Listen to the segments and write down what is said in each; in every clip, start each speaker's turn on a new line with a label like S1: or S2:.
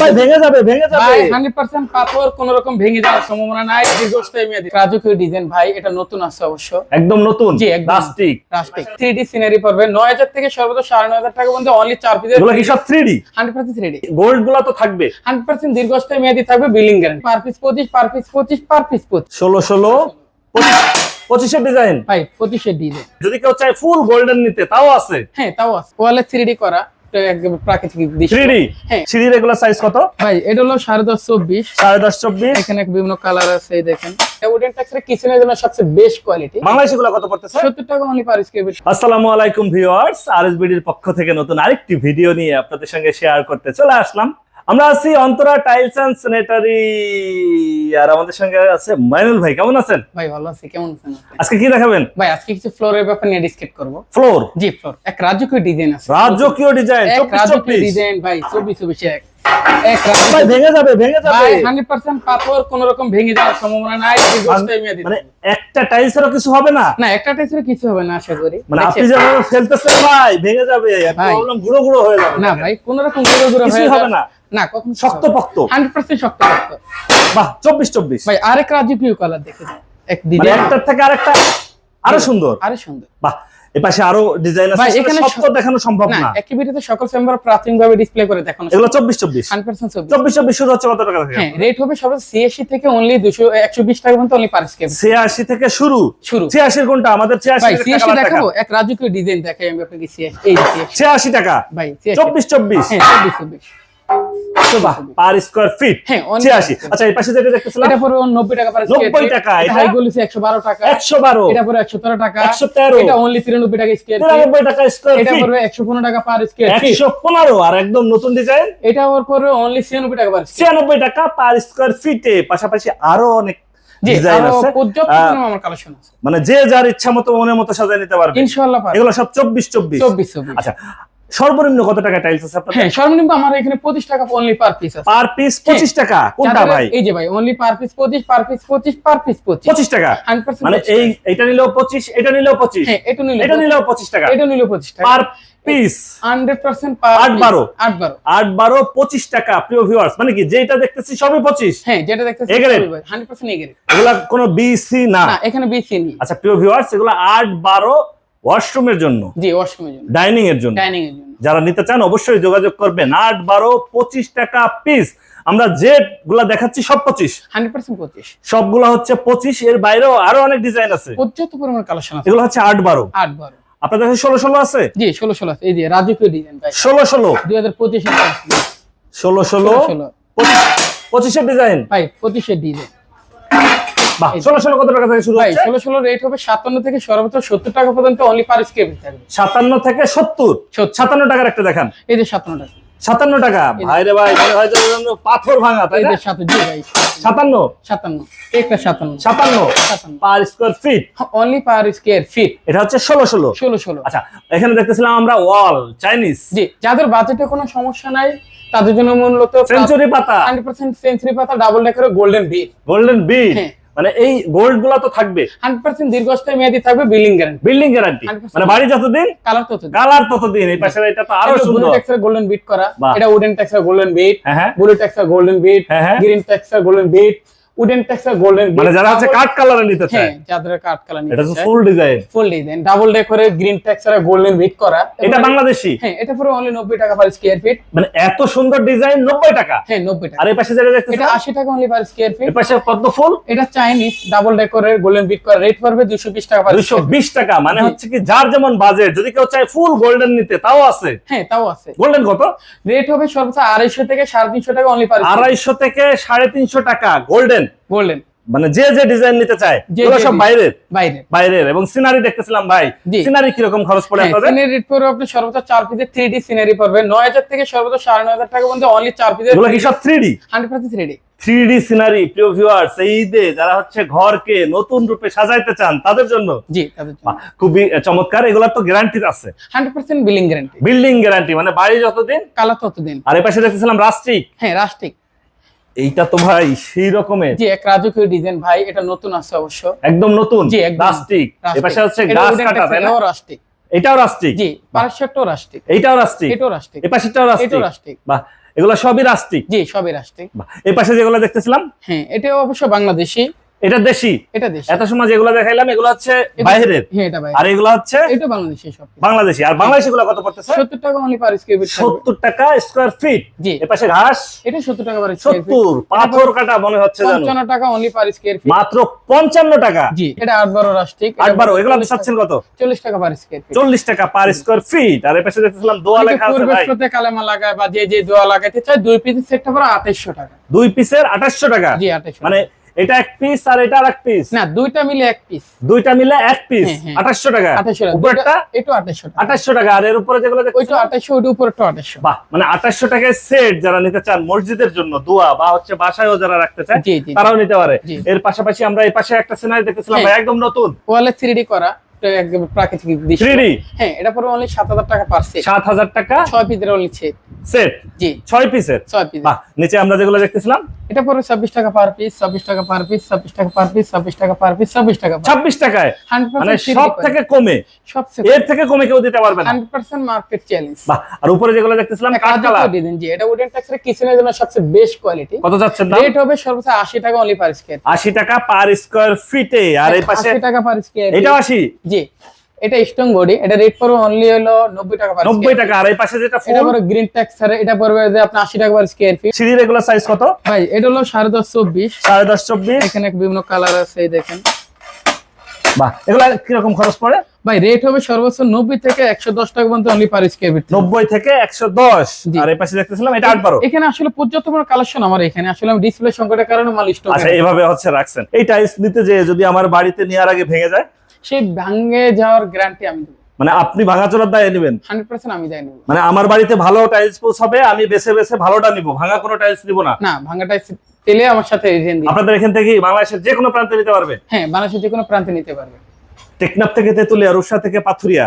S1: ভাই ভেঙে যাবে ভেঙে যাবে।
S2: ভাই হান্ড্রেড পার্সেন্ট পাথর কোন রকম ভেঙে যাওয়ার সম্ভাবনা নাই। দীর্ঘস্থায়ী মেয়াদি। রাজকীয় ডিজাইন ভাই এটা নতুন আছে অবশ্য।
S1: একদম নতুন।
S2: জি, একদম।
S1: প্লাস্টিক
S2: রাস্টিক সিনারি পড়বে। নয় হাজার থেকে সর্বোচ্চ সাড়ে নয় হাজার টাকা পর্যন্ত অনলি চার পিসের
S1: এগুলো কি 3D
S2: hundred percent three D
S1: গোল্ডগুলো তো থাকবে।
S2: হান্ড্রেড পার্সেন্ট দীর্ঘস্থায়ী মেয়াদি থাকবে বিলিং গ্যারান্টি পার পিস পঁচিশ পার পিস পঁচিশ পার পিস পঁচিশ।
S1: ষোলো ষোলো পঁচিশের ডিজাইন
S2: ভাই পঁচিশের ডিজাইন
S1: যদি কেউ চায় ফুল গোল্ডেন নিতে তাও আছে।
S2: হ্যাঁ তাও আছে। ওয়ালে থ্রি ডি করা। একদম প্রাকৃতিক দৃশ্য।
S1: 3D
S2: হ্যাঁ।
S1: সাইজ কত?
S2: ভাই এটা হলো এখানে বিভিন্ন কালার আছে এই দেখেন। উডেন টেক্সের কিচেনের জন্য সবচেয়ে বেস্ট কোয়ালিটি
S1: বাংলাদেশি গুলো কত পড়তেছে?
S2: সত্তর টাকা অনলি পার স্কোয়ার
S1: আসসালামু আলাইকুম ভিউয়ার্স আরএসবিডির পক্ষ থেকে নতুন আরেকটি ভিডিও নিয়ে আপনাদের সঙ্গে শেয়ার করতে চলে আসলাম। আমরা আছি অন্তরা টাইলস এন্ড স্যানিটারি। আর আমাদের সঙ্গে আছে মাইনুল ভাই কেমন আছেন?
S2: ভাই ভালো আছি। কেমন আছেন
S1: আজকে কি দেখাবেন?
S2: ভাই আজকে কিছু ফ্লোরের ব্যাপার নিয়ে ডিসকাস করব।
S1: ফ্লোর
S2: জি ফ্লোর এক রাজকীয় ডিজাইন আছে।
S1: রাজকীয় ডিজাইন
S2: এক
S1: চব্বিশ
S2: রাজকীয়
S1: চব্বিশ।
S2: ডিজাইন ভাই চব্বিশ চব্বিশ এক। এক
S1: ভাই
S2: রাজকীয়
S1: ভেঙে যাবে ভেঙে যাবে।
S2: ভাই হান্ড্রেড পার্সেন্ট পাথর কোন রকম ভেঙে যাওয়ার সম্ভাবনা নাই। দীর্ঘস্থায়ী মেয়াদি
S1: মানে একটা টাইলসেরও কিছু হবে না?
S2: না একটা টেক্সের কিছু হবে না আশা করি।
S1: মানে আপনি? যেভাবে ফেলতেছেন ভাই ভেঙে যাবে। প্রবলেম গুঁড়ো গুঁড়ো হয়ে যাবে।
S2: না ভাই কোন রকম গুঁড়ো গুঁড়ো হয়ে
S1: হবে না।
S2: না কখন
S1: শক্ত পক্ত
S2: হান্ড্রেড পার্সেন্ট শক্ত শক্ত
S1: বাহ চব্বিশ চব্বিশ
S2: ভাই আরেক রাজকীয় কালার দেখে
S1: মানে একটার থেকে আরেকটা আরও সুন্দর।
S2: আরে সুন্দর।
S1: বাহ এপাশে আরও ডিজাইন আছে
S2: এখানে
S1: সব দেখানো সম্ভব
S2: না সকল চেম্বার প্রাথমিক ভাবে ডিসপ্লে করে দেখানো
S1: এগুলো চব্বিশ চব্বিশ
S2: হান্ড্রেড পার্সেন্ট ছবি
S1: চব্বিশ। চব্বিশ শুরু হচ্ছে কত টাকা থেকে?
S2: হ্যাঁ রেট হবে সব সিএসসি থেকে অনলি দুশো একশো বিশ টাকা পর্যন্ত অনলি পার স্কেপ
S1: থেকে শুরু।
S2: শুরু।
S1: ছিয়াশির কোনটা? আমাদের ছিয়াশি
S2: ভাই সিএসসি দেখাবো? এক রাজকীয় ডিজাইন দেখাই আমি আপনাকে সিএস এই সিএসসি
S1: ছিয়াশি। টাকা।
S2: ভাই সিএসসি
S1: চব্বিশ চব্বিশ
S2: হ্যাঁ চব্বিশ
S1: পার স্কোয়ার ফিট
S2: হ্যাঁ,
S1: ছিয়াশি।
S2: আছে।
S1: আচ্ছা এই পাশে যেটা দেখতেছিলাম
S2: এটা পরে নব্বই টাকা পার
S1: 90 টাকা, এটা?
S2: হাই গুলিছে একশো বারো টাকা।
S1: একশো বারো।
S2: এটা পরে একশো তেরো টাকা।
S1: 113
S2: এটা অনলি তিরানব্বই টাকা স্কোয়ার
S1: তিরানব্বই টাকা স্কোয়ার ফিট
S2: পড়বে একশো পনেরো টাকা পার স্কোয়ার
S1: একশো পনেরো আর একদম নতুন ডিজাইন
S2: এটা ওর পরে অনলি টাকা পার
S1: টাকা পার স্কোয়ার ফিটে পাশাপাশি আরও অনেক মানে যে যার ইচ্ছা মতো মনের মতো সাজায় নিতে পারবে।
S2: ইনশাআল্লাহ পারবে।
S1: এগুলো সব চব্বিশ চব্বিশ। আচ্ছা সর্বনিম্ন কত টাকা টাইলস আছে আপনাদের?
S2: হ্যাঁ সর্বনিম্ন আমার এখানে পঁচিশ টাকা অনলি পার পিস আছে।
S1: পার পিস পঁচিশ টাকা? কোনটা ভাই?
S2: এই যে ভাই অনলি পার পিস পঁচিশ পার পিস পঁচিশ পার পিস পঁচিশ।
S1: পঁচিশ টাকা?
S2: হান্ড্রেড পার্সেন্ট
S1: মানে এই এটা নিলেও পঁচিশ এটা নিলেও পঁচিশ।
S2: হ্যাঁ এটা নিলে
S1: এটা নিলেও পঁচিশ টাকা।
S2: এটা নিলে পঁচিশ টাকা।
S1: Per piece
S2: hundred percent per
S1: আট বারো।
S2: আট বারো।
S1: আট বারো পঁচিশ টাকা প্রিয় ভিউয়ার্স মানে কি যেটা দেখতেছি সবই পঁচিশ?
S2: হ্যাঁ যেটা দেখতেছি? হান্ড্রেড পার্সেন্ট এগেরে
S1: এগুলা কোনো বিসি না?
S2: না এখানে বেশি নেই।
S1: আচ্ছা প্রিয় ভিউয়ার্স এগুলো আট বারো ওয়াশরুমের জন্য
S2: জি ওয়াশরুমের জন্য।
S1: ডাইনিং এর জন্য।
S2: ডাইনিং এর জন্য।
S1: যারা নিতে চান অবশ্যই যোগাযোগ করবেন। আট বারো পঁচিশ টাকা পিস আমরা যে গুলা দেখাচ্ছি সব পঁচিশ।
S2: হান্ড্রেড পার্সেন্ট পঁচিশ।
S1: সবগুলা হচ্ছে পঁচিশ এর বাইরেও আরও অনেক ডিজাইন আছে।
S2: পর্যাপ্ত পরিমাণ কালেকশন আছে।
S1: এগুলো হচ্ছে আট বারো।
S2: আট বারো।
S1: আপনাদের কাছে ষোলো ষোলো আছে?
S2: জি ষোলো ষোলো আছে। এই যে রাজকীয় ডিজাইন
S1: ষোলো ষোলো।
S2: দুই হাজার পঁচিশে
S1: ষোলো ষোলো।
S2: ষোলো
S1: পঁচিশের ডিজাইন
S2: ভাই পঁচিশের ডিজাইন।
S1: ষোলো ষোলো কত টাকা থেকে শুরু
S2: ভাই ষোলো ষোলো রেট হবে সাতান্ন থেকে সর্বোচ্চ সত্তর টাকা পর্যন্ত অনলি পার স্কেপ থাকবে
S1: সাতান্ন থেকে সত্তর। সাতান্ন টাকার একটা দেখান।
S2: এই যে সাতান্ন টাকা।
S1: সাতান্ন টাকা? ভাই রে ভাই মনে হয় পাথর ভাঙা তাই না?
S2: যে জি ভাই
S1: সাতান্ন।
S2: সাতান্ন? একটা সাতান্ন।
S1: সাতান্ন?
S2: সাতান্ন।
S1: Per square feet
S2: only per square feet
S1: এটা হচ্ছে ষোলো ষোলো
S2: ষোলো ষোলো
S1: আচ্ছা এখানে দেখতেছিলাম আমরা ওয়াল চাইনিজ
S2: জি যাদের বাজেটে কোনো সমস্যা নাই তাদের জন্য মূলত
S1: সেঞ্চুরি পাতা।
S2: হান্ড্রেড পার্সেন্ট সেঞ্চুরি পাতা double decker golden bit
S1: golden
S2: হ্যাঁ।
S1: মানে এই গোল্ডগুলা তো থাকবে।
S2: হান্ড্রেড পার্সেন্ট দীর্ঘস্থায়ী মেয়াদি থাকবে বিল্ডিং গ্যারান্টি
S1: বিল্ডিং গ্যারান্টি মানে বাড়ি যতদিন
S2: কালার তো
S1: কালার ততদিন। এই পাশে এটা তো আরও সুন্দর।
S2: টেক্সচার গোল্ডেন বিট করা। এটা wooden texture golden bit blue texture golden bit. Green texture golden bit wooden texture golden
S1: মানে যারা হচ্ছে কাঠ কালারে নিতে চায়।
S2: হ্যাঁ যাদের কাঠ কালার
S1: এটা তো ফুল ডিজাইন
S2: ফুল ডিজাইন ডাবল ডেকোরে গ্রিন টেক্সচারে গোল্ডেন বিট করা।
S1: এটা বাংলাদেশি?
S2: হ্যাঁ এটা পুরো অনলি নব্বই টাকা পার স্কোয়ার ফিট
S1: মানে এত সুন্দর ডিজাইন নব্বই টাকা?
S2: হ্যাঁ নব্বই টাকা।
S1: আর এই পাশে যেটা দেখতেছি
S2: এটা আশি টাকা অনলি পার স্কোয়ার ফিট
S1: এই পাশে পদ্ম ফুল?
S2: এটা চাইনিজ ডাবল গোল্ডেন বিট করা। রেট পড়বে দুশো বিশ টাকা পার
S1: দুইশো
S2: square feet।
S1: বিশ টাকা মানে হচ্ছে কি যার যেমন বাজেট যদি কেউ চায় ফুল গোল্ডেন নিতে তাও আছে।
S2: হ্যাঁ তাও আছে।
S1: গোল্ডেন কত?
S2: রেট হবে সর্বোচ্চ আড়াইশো থেকে সাড়ে তিনশো টাকা অনলি পার
S1: আড়াইশো থেকে সাড়ে তিনশো টাকা গোল্ডেন
S2: গোল্ডেন
S1: মানে যে যে ডিজাইন নিতে চায় সব। বাইরের।
S2: বাইরে
S1: বাইরের। এবং সিনারি দেখতেছিলাম ভাই। সিনারি কীরকম খরচ পড়ে আপনাদের?
S2: সিনারি পড়বে আপনি সর্বোচ্চ চার পিসের থ্রি ডি সিনারি পড়বে নয় হাজার থেকে সর্বোচ্চ সাড়ে নয় হাজার টাকা পর্যন্ত অনলি চার পিসের
S1: এগুলো কি সব three D
S2: hundred percent three D
S1: three D scenery প্রিয় ভিউয়ার্স এই ঈদে যারা হচ্ছে ঘরকে নতুন রূপে সাজাইতে চান তাদের জন্য?
S2: জি
S1: খুবই চমৎকার। এগুলোর তো গ্যারান্টি আছে।
S2: Hundred percent billing guarantee
S1: building guarantee মানে বাড়ি যতদিন
S2: কালার ততদিন।
S1: আর এই পাশে দেখতেছিলাম রাষ্ট্রিক।
S2: হ্যাঁ রাস্টিক
S1: এইটা তো ভাই সেই রকমের।
S2: জি এক রাজকীয় ডিজাইন ভাই এটা নতুন আছে অবশ্য।
S1: একদম নতুন
S2: জি, একদম।
S1: এপাশে হচ্ছে
S2: এটা
S1: গাছ কাটা তাই না?
S2: প্লাস্টিক
S1: এটাও রাস্টিক
S2: জি পাঁচশোটাও রাস্টিক
S1: এটাও রাস্টিক
S2: এটাও রাস্টিক
S1: এই পাশেরটাও রাস্টিক
S2: এটাও রাস্টিক
S1: বাহ এগুলো সবই রাস্টিক
S2: জি সবই রাষ্ট্রিক
S1: বাহ এপাশে যেগুলো দেখতেছিলাম?
S2: হ্যাঁ এটাও অবশ্য বাংলাদেশি।
S1: এটা দেশি?
S2: এটা দেশি।
S1: এত সময় যেগুলো দেখাইলাম এগুলো হচ্ছে বাইরের।
S2: হ্যাঁ এটা ভাই
S1: আর এগুলো হচ্ছে
S2: এটা বাংলাদেশি সব
S1: বাংলাদেশি। আর বাংলাদেশি গুলো কত পড়তেছে?
S2: সত্তর টাকা অনলি পার স্কোয়ার ফিট
S1: সত্তর টাকা স্কোয়ার ফিট
S2: জি।
S1: এ পাশে ঘাস।
S2: এটা সত্তর টাকা পার স্কোয়ার ফিট
S1: সত্তর। পাথর কাটা মনে হচ্ছে জানো।
S2: পঞ্চান্ন টাকা অনলি পার স্কোয়ার ফিট
S1: মাত্র পঞ্চান্ন টাকা।
S2: জি এটা আট বারো রাষ্ট্রিক
S1: আট বারো এগুলো আপনি চাচ্ছেন কত?
S2: চল্লিশ টাকা পার স্কোয়ার ফিট
S1: চল্লিশ টাকা পার স্কোয়ার ফিট আর এ পাশে দেখতেছিলাম দোয়া লেখা আছে ভাই।
S2: পূর্বের কালেমা লাগায় বা যে যে দোয়া লাগাইতে চায় দুই পিস সেটটা পরে আঠাইশশো টাকা।
S1: দুই পিসের আঠাশশো টাকা।
S2: জি আঠাইশশো
S1: মানে এটা এক পিস আর এটা আর এক পিস
S2: না দুইটা মিলে এক পিস
S1: দুইটা মিলে এক পিস
S2: হ্যাঁ, হ্যাঁ।
S1: আঠাশশো টাকা।
S2: আঠাইশশো টাকা।
S1: উপরটা?
S2: এটা আঠাইশশো টাকা।
S1: আঠাশশো টাকা। আর এর উপরে যেগুলো
S2: ওইটা আঠাইশশো ওইটা উপরটা আঠাইশশো
S1: বাহ মানে আঠাশশো টাকায় সেট যারা নিতে চান মসজিদের জন্য দোয়া বা হচ্ছে বাসায়ও যারা রাখতে চায়। তারাও নিতে পারে। এর পাশাপাশি আমরা এই পাশে একটা সিনারি দেখতেছিলাম
S2: হ্যাঁ।
S1: ভাই একদম নতুন।
S2: ওয়ালে থ্রি করা একদম প্রাকৃতিক দৃশ্য। হ্যাঁ এটা পরে অনলি সাত হাজার টাকা পার সেট
S1: সাত হাজার টাকা?
S2: ছয় পিসের অনলি সেট
S1: সেট
S2: জি।
S1: ছয় পিসের
S2: ছয় পিস
S1: বাহ নিচে আমরা যেগুলো দেখতেছিলাম?
S2: এটা পরে ছাব্বিশ টাকা পার পিস ছাব্বিশ টাকা পার পিস ছাব্বিশ টাকা পার পিস ছাব্বিশ টাকা পার পিস ছাব্বিশ টাকা
S1: ছাব্বিশ টাকায়? মানে সব থেকে কমে?
S2: সবচেয়ে
S1: এর থেকে কমে কেউ দিতে পারবে না।
S2: হান্ড্রেড পার্সেন্ট মার্কেট চ্যালেঞ্জ
S1: বাহ আর উপরে যেগুলো দেখতেছিলাম কাঠ কালার।
S2: ডিজাইন জি এটা উডেন টেক্সচার কিচেনের জন্য সবচেয়ে বেস্ট কোয়ালিটি
S1: কত যাচ্ছেন দাম?
S2: রেট হবে সর্বোচ্চ আশি টাকা অনলি পার স্কোয়ার
S1: আশি টাকা পার স্কোয়ার ফিটে আর এই পাশে
S2: আশি টাকা পার স্কোয়ার
S1: এটাও আশি?
S2: জি। এটা স্ট্রং বডি এটা রেট পড়বে অনলি হলো নব্বই টাকা পার
S1: নব্বই টাকা আর এই পাশে যেটা
S2: এটা পড়বে গ্রিন টেক্সচার এটা পড়বে যে আপনার আশি টাকা পার স্কোয়ার ফিট
S1: সিঁড়ির এগুলো সাইজ কত?
S2: ভাই এটা হলো সাড়ে দশ চব্বিশ।
S1: সাড়ে দশ চব্বিশ।
S2: এখানে বিভিন্ন কালার আছে এই দেখেন।
S1: বাহ এগুলো কীরকম খরচ পড়ে?
S2: ভাই রেট হবে সর্বোচ্চ নব্বই থেকে একশো দশ টাকা পর্যন্ত অনলি পার স্কোয়ার ফিট
S1: নব্বই থেকে একশো দশ।
S2: জি।
S1: আর এই পাশে দেখতেছিলাম এটা আট বারো।
S2: এখানে আসলে পর্যাপ্ত পরিমাণ কালেকশন আমার এখানে। আসলে আমি ডিসপ্লে সংকটের কারণে মাল স্টক
S1: আচ্ছা এভাবে হচ্ছে রাখছেন। এই টাইলস নিতে যে যদি আমার বাড়িতে নেওয়ার আগে ভেঙে যায়
S2: সেই ভাঙে যাওয়ার গ্যারান্টি আমি দেবো।
S1: মানে আপনি ভাঙাচোরার দায় নেবেন?
S2: হান্ড্রেড পার্সেন্ট আমি দায় নেব।
S1: মানে আমার বাড়িতে ভালো টাইলস পৌঁছাবে আমি বেছে বেছে ভালোটা নিব ভাঙা কোনো টাইলস নিব না?
S2: না ভাঙা টাইলস পেলে আমার সাথে এজেন্ট
S1: আপনাদের এখান থেকে বাংলাদেশের যে কোনো প্রান্তে নিতে পারবে?
S2: হ্যাঁ বাংলাদেশের যে কোনো প্রান্তে নিতে পারবে।
S1: টেকনাফ থেকে তেতুলিয়া রুষা থেকে পাথুরিয়া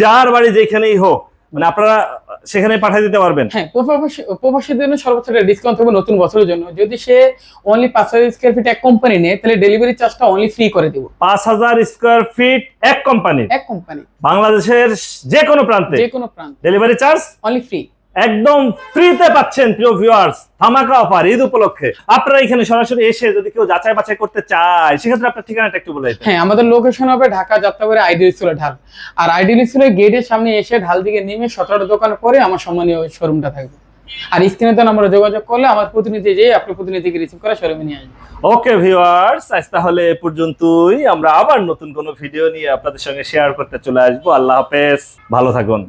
S1: যার বাড়ি যেখানেই হোক মানে আপনারা সেখানে পাঠিয়ে দিতে পারবেন।
S2: হ্যাঁ প্রবাসী- প্রবাসীর জন্য সর্বোচ্চ ডিসকাউন্ট থাকবে নতুন বছরের জন্য। যদি সে অনলি পাঁচ হাজার স্কোয়ার ফিট এক কোম্পানি নেয় তাহলে ডেলিভারি চার্জটা অনলি ফ্রি করে দিব।
S1: পাঁচ হাজার স্কোয়ার ফিট এক কোম্পানি
S2: এক কোম্পানি
S1: বাংলাদেশের যে কোনো প্রান্তে।
S2: যে কোনো প্রান্তে।
S1: ডেলিভারি চার্জ
S2: অনলি ফ্রি
S1: একদম ফ্রিতে পাচ্ছেন প্রিয় ভিউয়ার্স ধামাকা অফার ঈদ উপলক্ষে। আপনারা এখানে সরাসরি এসে যদি কেউ যাচাই বাছাই করতে চায় সেক্ষেত্রে আপনার ঠিকানাটা একটু বলে
S2: হ্যাঁ আমাদের লোকেশন হবে ঢাকা যাত্রাবাড়ি আইডিয়াল স্কুলের ঢাল। আর আইডিয়াল স্কুলের গেটের সামনে এসে ঢাল দিকে নেমে সতেরোটা দোকানের পরে আমার সম্মানীয় শোরুমটা থাকবে। আর স্ক্রিনে তো আমরা যোগাযোগ করলে আমার প্রতিনিধি যেয়ে আপনার প্রতিনিধিকে রিসিভ করে শোরুমে নিয়ে আসবে।
S1: ওকে ভিউয়ার্স আজ তাহলে এ পর্যন্তই। আমরা আবার নতুন কোনো ভিডিও নিয়ে আপনাদের সঙ্গে শেয়ার করতে চলে আসব। আল্লাহ হাফেজ। ভালো থাকুন।